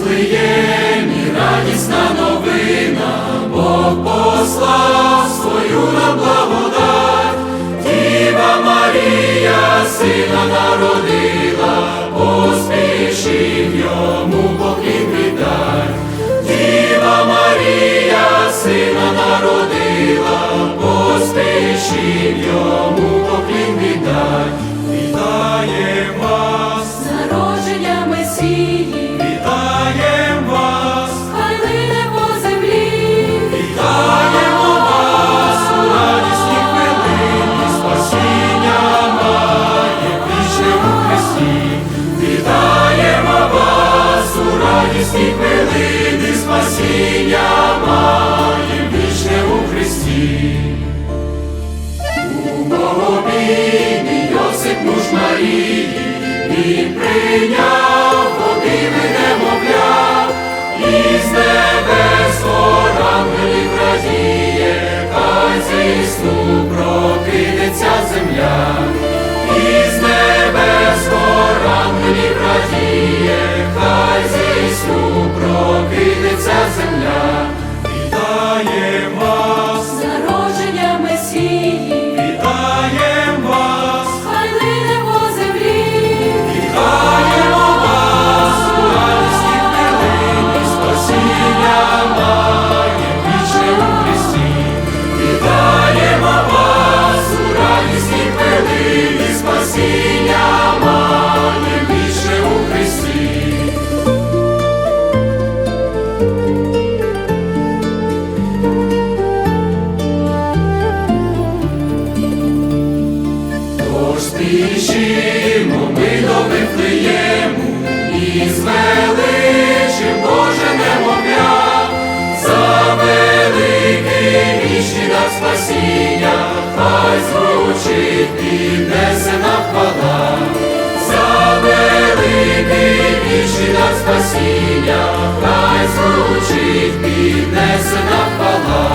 Вифлеємі радісна новина, Бог послав свою на благодать, Діва Марія, сина народила, поспішив йому поклін віддать. Діва Марія, сина народила, поспішив йому. Радісні хвилини, спасіння маєм вічне у Христі. У Богобійні Йосип муж Марії, він прийняв обійми немовля, і з Вифлеєму і звеличив Боже немовля, за великий вічні на спасіння, хай звучить піднесена хвала, за великий вічні на спасіння, хай звучить піднесена хвала.